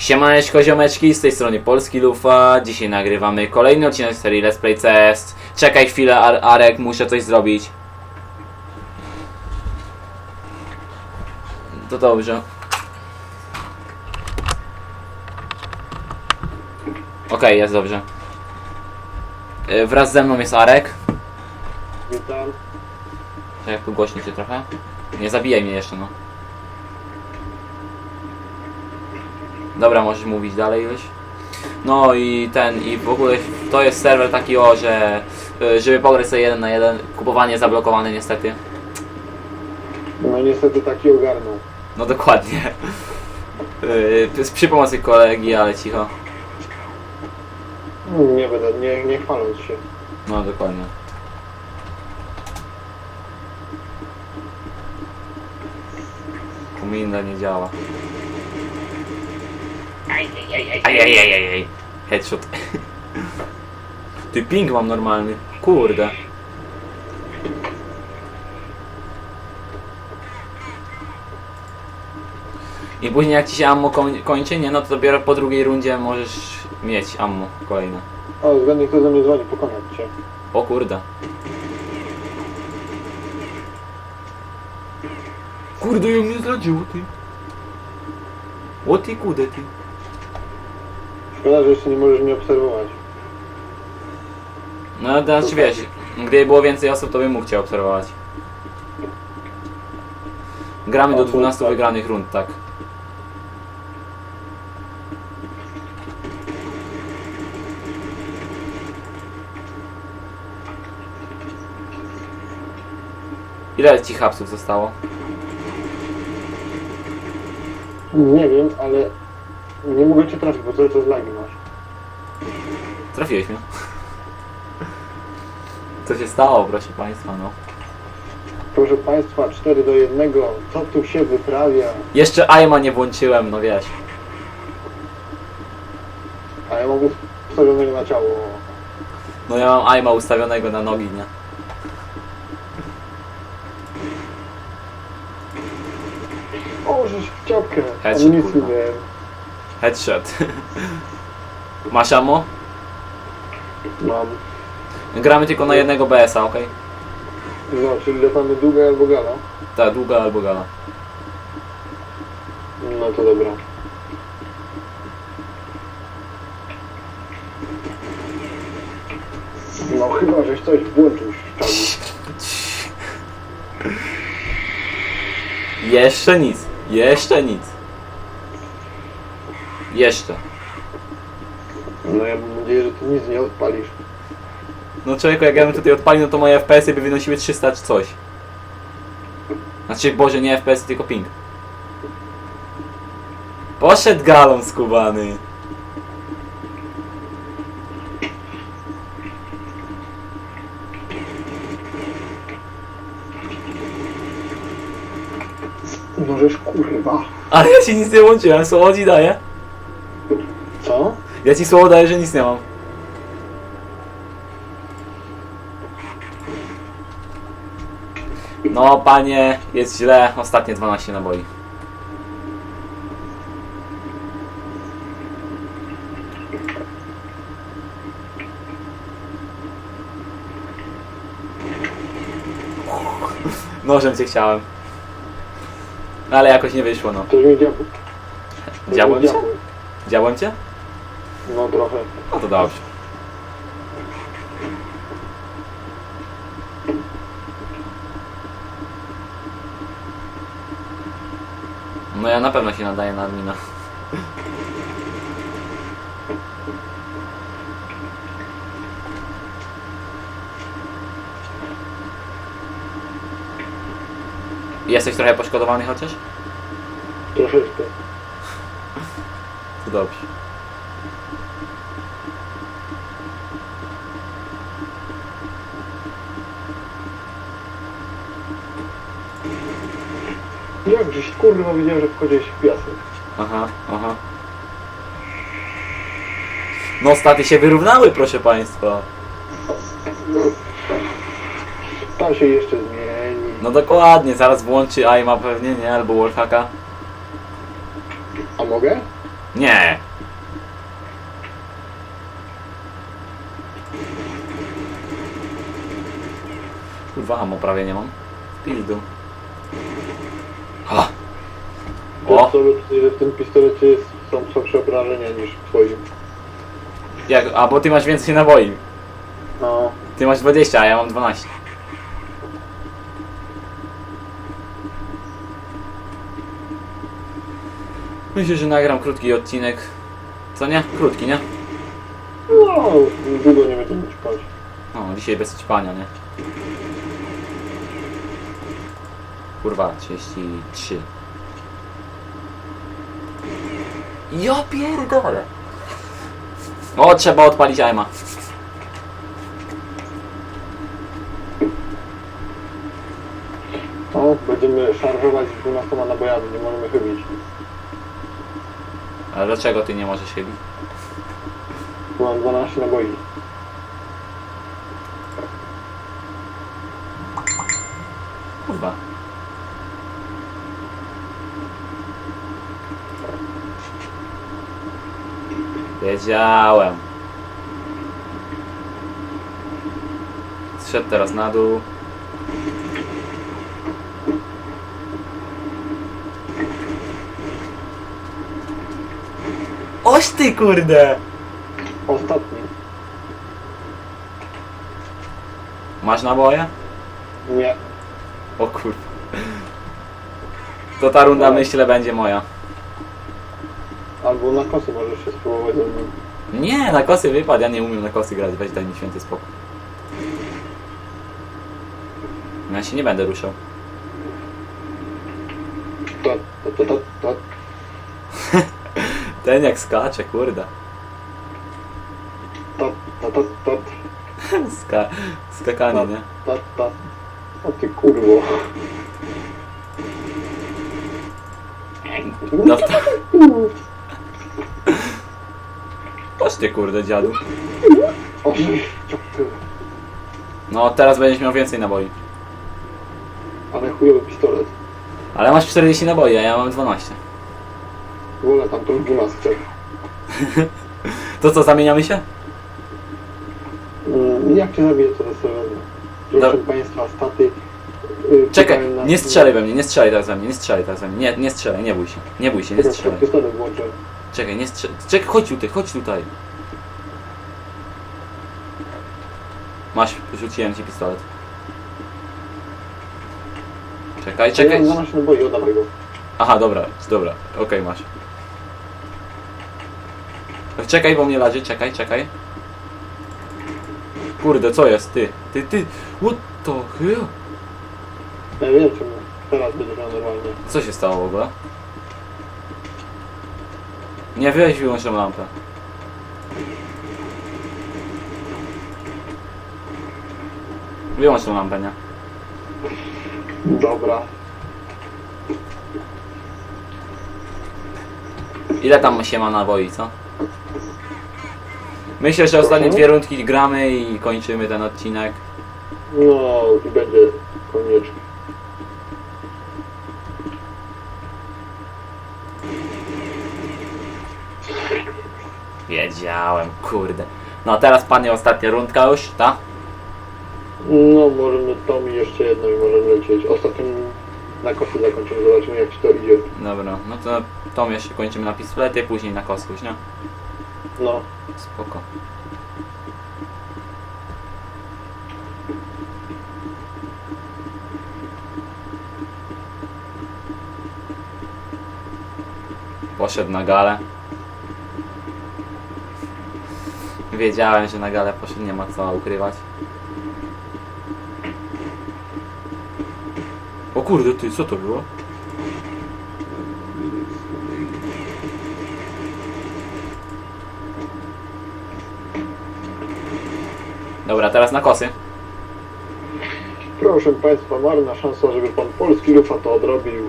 Siemaneczko ziomeczki, z tej strony Polski Lufa. Dzisiaj nagrywamy kolejny odcinek serii Let's Play CS. Czekaj chwilę, Ar Arek, muszę coś zrobić. To dobrze. Okej, jest dobrze. Y, Wraz ze mną jest Arek. Witam. Tak jak tu głośniej się trochę. Nie zabijaj mnie jeszcze, no. Dobra, możesz mówić dalej już. No i ten, i w ogóle to jest serwer taki o, że y, żeby pograć sobie jeden na jeden, kupowanie zablokowane niestety. No niestety taki ogarnął. No dokładnie. Yy, przy pomocy kolegi, ale cicho. Nie będę, nie, nie chwaląc się. No dokładnie. Kominda nie działa. Ajajajajaj. Headshot. Ty ping mam normalny. Kurde. I później jak ci się ammo koń, kończy, nie? No to dopiero po drugiej rundzie możesz mieć ammo kolejne. O, zgadnij kto do mnie dzwoni, pokonać cię. O kurde. Kurde, ją mnie zdradziło, ty. O ty kudę, ty. Szkoda, że jeszcze nie możesz mnie obserwować. No, znaczy wiesz, gdyby było więcej osób, to bym mógł cię obserwować. Gramy do O, to 12 tak. wygranych rund, tak. Ile ci hapsów zostało? Nie wiem, ale nie mogę cię trafić, bo cały czas lagi masz. Trafiłeś mnie. Co się stało, proszę państwa, no. Proszę Państwa, 4 do 1, co tu się wyprawia? Jeszcze Aima nie włączyłem, no wiesz. A ja mam ustawionego na ciało. No ja mam Aima ustawionego na nogi, nie? O, żeś w ciapkę. Headshot, Amunicji kurwa. miałem. Headshot. Masz ammo? Mam. Gramy tylko na jednego BS-a, okej? No, czyli latamy długa albo gala. Ta, długa albo gala. No to dobra. No chyba, żeś coś włączył. Jeszcze nic. Jeszcze nic. Jeszcze. No ja mam nadzieję, że ty nic nie odpalisz. No człowieku, jak ja bym tutaj odpalił, no to moje FPS-y by wynosiły 300 czy coś. Znaczy, Boże, nie FPS, tylko ping. Poszedł galon skubany. Żeż kurwa. Ale ja ci nic nie łączyłem, słowo ci daję. Ja ci słowo daję, że nic nie mam. No, panie, jest źle. Ostatnie 12 naboi. Nożem cię chciałem. Ale jakoś nie wyszło, no. Coś mi cię? Diabł. Działłem cię? No trochę. No to dobrze. No ja na pewno się nadaję na admina. Jesteś trochę poszkodowany chociaż? Troszeczkę. To dobrze. Jak żeś kurwa widziałem, że wchodziłeś w piasek. Aha, aha. No staty się wyrównały, proszę państwa. Tam się jeszcze zmieni. No dokładnie, zaraz włączy Aima pewnie, nie? Albo Wallhacka. A mogę? Nie! Kurwa, amo prawie nie mam. W Pizdu. Że w tym pistolecie jest, są słabsze obrażenia niż w twoim. Jak, a bo ty masz więcej naboi. No. Ty masz 20, a ja mam 12. Myślę, że nagram krótki odcinek. Co nie? Krótki, nie? No, długo nie będziemy ćpać. No, dzisiaj bez ćpania, nie? Kurwa, 33. Ja pierdolę. O, trzeba odpalić aima. No, będziemy szarżować 12 nabojami, nie możemy chybić. Ale dlaczego ty nie możesz chybić? Mam 12 naboi. Kurwa. Wiedziałem. Zszedł teraz na dół. Oś ty kurde! Ostatni. Masz naboje? Nie. O kurwa. To ta runda myślę będzie moja. Albo na kosy możesz się spróbować ze mną. Nie, na kosy wypadł, ja nie umiem na kosy grać, weź daj mi święty spokój. No Ja się nie będę ruszał. To, to, to, to, to. Ten jak skacze, kurde. To, to, to, to, Ska skakanie, nie? to, to. O ty kurwo. No to... Ty kurde dziadu. O. No teraz będziesz miał więcej naboi. Ale chujowy pistolet. Ale masz 40 naboi, a ja mam 12. Wolę tam tą gimnastkę. To co, zamieniamy się? Mm, Jak cię zabiję, to sobie wezmę. Proszę. Państwa, staty... y, Czekaj, czekają na- nie strzelaj we mnie, nie strzelaj teraz we mnie, nie strzelaj teraz we mnie. Nie, nie strzelaj, nie bój się. Nie bój się, nie Czekaj, strzelaj. Pistolet włączę. Czekaj, nie strzelaj. Czekaj, chodź tutaj, chodź tutaj. Masz, rzuciłem ci pistolet. Czekaj, Ja czekaj. mam 12 naboi, oddawaj go. Aha, dobra, dobra, okej, masz. Czekaj, bo mnie laży, czekaj, czekaj. Kurde, co jest, ty? Ty, ty, what the hell? Ja wiem czemu. Teraz będzie miał normalnie. Co się stało w ogóle? Nie, weź wyłącz tą lampę. Wyłącz tą lampę, nie? Dobra. Ile tam się ma naboi, co? Myślę, że ostatnie dwie rundki gramy i kończymy ten odcinek. No i będzie koniecznie. Wiedziałem, kurde. No teraz panie ostatnia rundka już, ta? No możemy tą i jeszcze jedną i możemy lecieć. Ostatnią na kosy zakończymy, zobaczymy jak ci to idzie. Dobra, no to tą jeszcze kończymy na pistolety, później na kosy już, nie? No. Spoko. Poszedł na galę. Wiedziałem, że na galę poszedł, nie ma co ukrywać. Kurde, ty, co to było? Dobra, teraz na kosy. Proszę Państwa, marna szansa, żeby Pan Polski Lufa to odrobił.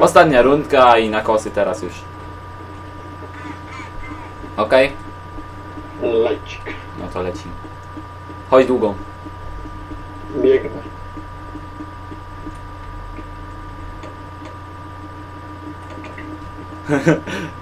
Ostatnia rundka i na kosy teraz już. Okej? Lecik. No to lecimy. Chodź długą. Biegnę. ハハハ。